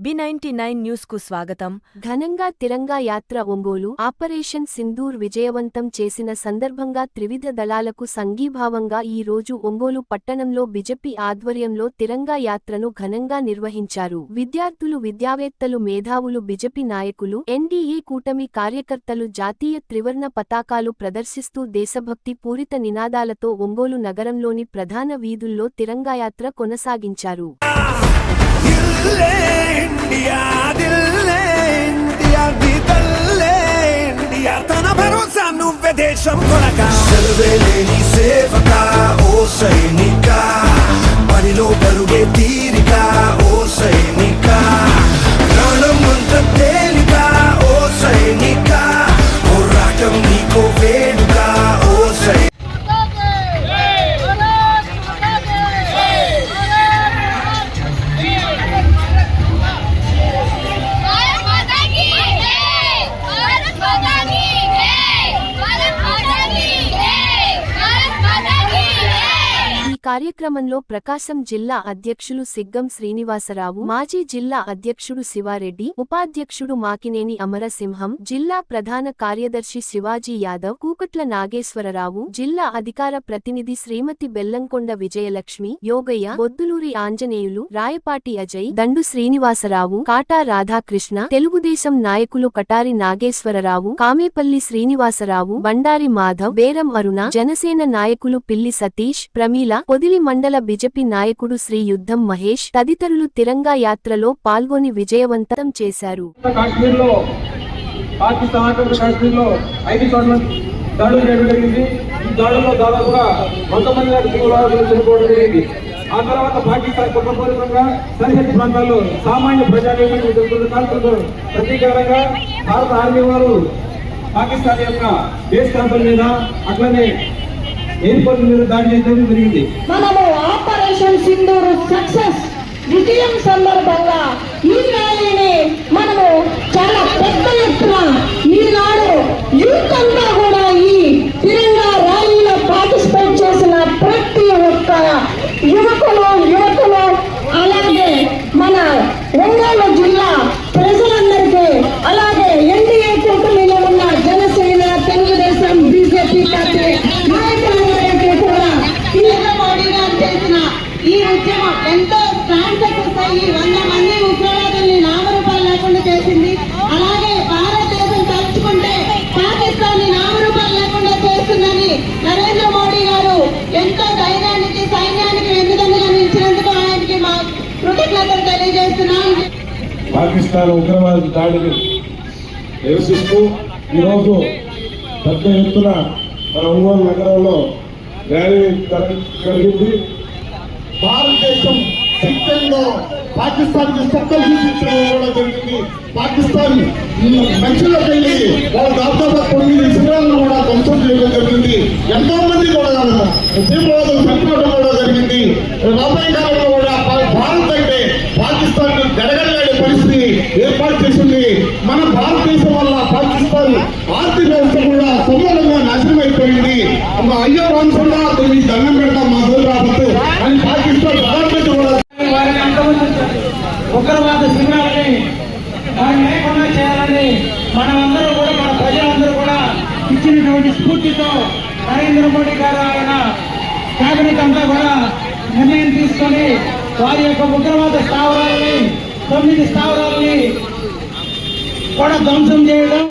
B ninety nine న్యూస్కు స్వాగతం. ఘనంగా తిరంగా యాత్ర ఒంగోలు ఆపరేషన్ సింధూర్ విజయవంతం చేసిన సందర్భంగా త్రివిధ దళాలకు సంఘీభావంగా ఈ రోజు ఒంగోలు పట్టణంలో బిజెపి ఆధ్వర్యంలో తిరంగా యాత్రను ఘనంగా నిర్వహించారు. విద్యార్థులు విద్యావేత్తలు మేధావులు బిజెపి నాయకులు ఎన్డీఏ కూటమి కార్యకర్తలు జాతీయ త్రివర్ణ పతాకాలు ప్రదర్శిస్తూ దేశభక్తి పూరిత నినాదాలతో ఒంగోలు నగరంలోని ప్రధాన వీధుల్లో తిరంగాయాత్ర కొనసాగించారు. దిల్లే ఇండియా దిల్లే ఇండియా నీ తల్లే ఇండియా. తన భరోసా నువ్వే దేశం కొనక. సెలవే లేని సేవక కార్యక్రమంలో ప్రకాశం జిల్లా అధ్యక్షులు సిగ్గం శ్రీనివాసరావు మాజీ జిల్లా అధ్యక్షుడు శివారెడ్డి ఉపాధ్యక్షుడు మాకినేని అమరసింహం జిల్లా ప్రధాన కార్యదర్శి శివాజీ యాదవ్ కూకట్ల నాగేశ్వరరావు జిల్లా అధికార ప్రతినిధి శ్రీమతి బెల్లంకొండ విజయలక్ష్మి యోగయ్య బొద్దులూరి ఆంజనేయులు రాయపాటి అజయ్ దండు శ్రీనివాసరావు కాటా రాధాకృష్ణ తెలుగుదేశం నాయకులు కటారి నాగేశ్వరరావు కామేపల్లి శ్రీనివాసరావు బండారి మాధవ్ బేరం అరుణ జనసేన నాయకులు పిల్లి సతీష్ ప్రమీల పొదిలి మండల బిజెపి నాయకుడు శ్రీ యుద్ధం మహేష్ తదితరులు తిరంగా యాత్రలో పాల్గొని విజయవంతం చేశారు. పాకిస్తాన్ ఆ తర్వాత పాకిస్తాన్ సరిహద్దు ప్రాంతాల్లో సామాన్య ప్రతీకారంగా భారత ఆర్మీ వారు పాకిస్తాన్ యొక్క బేస్ క్యాంపుల మీద అట్లనే ఎయిర్పోర్ట్ మీద దాడి చేయడం జరిగింది? మనము ఆపరేషన్ సింధూరు సక్సెస్ విజయం సందర్భంగా ఈ ర్యాలీని మనము చాలా పెద్ద ఎత్తున ఈనాడు యూత్ అంతా కూడా ఈ తిరంగా ర్యాలీలో పార్టిసిపేట్ చేసిన ప్రతి ఒక్క యువకులు యువకులు అలాగే మన ఒంగోలు జిల్లా ప్రజలందరికీ అలాగే ఎన్డీఏ కూటమిలో ఉన్న జనసేన తెలుగుదేశం బీజేపీ పార్టీ నాయకులందరికీ కూడా నరేంద్ర మోడీ గారు చేసిన ఈ ఉద్యమం ఎంతో ప్రాంతకృత ఈ వంద మంది ఉగ్రవాదుల్ని నామరూపాలు లేకుండా చేసింది. అలాగే భారతదేశం తలుచుకుంటే పాకిస్తాన్ నామరూపాలు లేకుండా చేస్తుందని నరేంద్ర మోడీ గారు ఎంతో ధైర్యానికి సైన్యానికి వెన్నుదన్నుగా నిలిచినందుకు ఆయనకి మా కృతజ్ఞతలు తెలియజేస్తున్నాం పాకిస్తాన్ ఉగ్రవాద దాడిని నివసిస్తూ ఈరోజు పెద్ద ఎత్తున మన ఒంగోలు నగరంలో ర్యాలీ జరిగింది భారతదేశం సిద్ధంగా పాకిస్తాన్కి సొక్కలు చూపించడం కూడా జరిగింది. పాకిస్తాన్ మధ్యలోకి వెళ్ళి వాళ్ళ దాదాపు తొమ్మిది శిబిరాలను కూడా ధ్వంసం చేయడం జరిగింది. ఎంతో మంది కూడా తీవ్రవాదం చనిపోవడం కూడా జరిగింది. రాబోయే కాలంలో కూడా భారత్ అంటే పాకిస్తాన్ గడగడలాడే పరిస్థితి ఏర్పాటు చేసింది. మన భారతదేశం వల్ల పాకిస్తాన్ ఆర్థిక అమ్మ అయ్యో రామసుల్లా అతను దండం పెడతాం మా రోజు రాబోతు అని పాకిస్తాన్ గవర్నమెంట్ కూడా ఉగ్రవాద శిబిరాలని వారిని లేకుండా చేయాలని మనమందరూ కూడా మన ప్రజలందరూ కూడా ఇచ్చినటువంటి స్ఫూర్తితో నరేంద్ర మోడీ గారు ఆయన కేబినెట్ అంతా కూడా నిర్ణయం తీసుకొని వారి యొక్క ఉగ్రవాద స్థావరాలని తొమ్మిది స్థావరాలని కూడా ధ్వంసం చేయడం.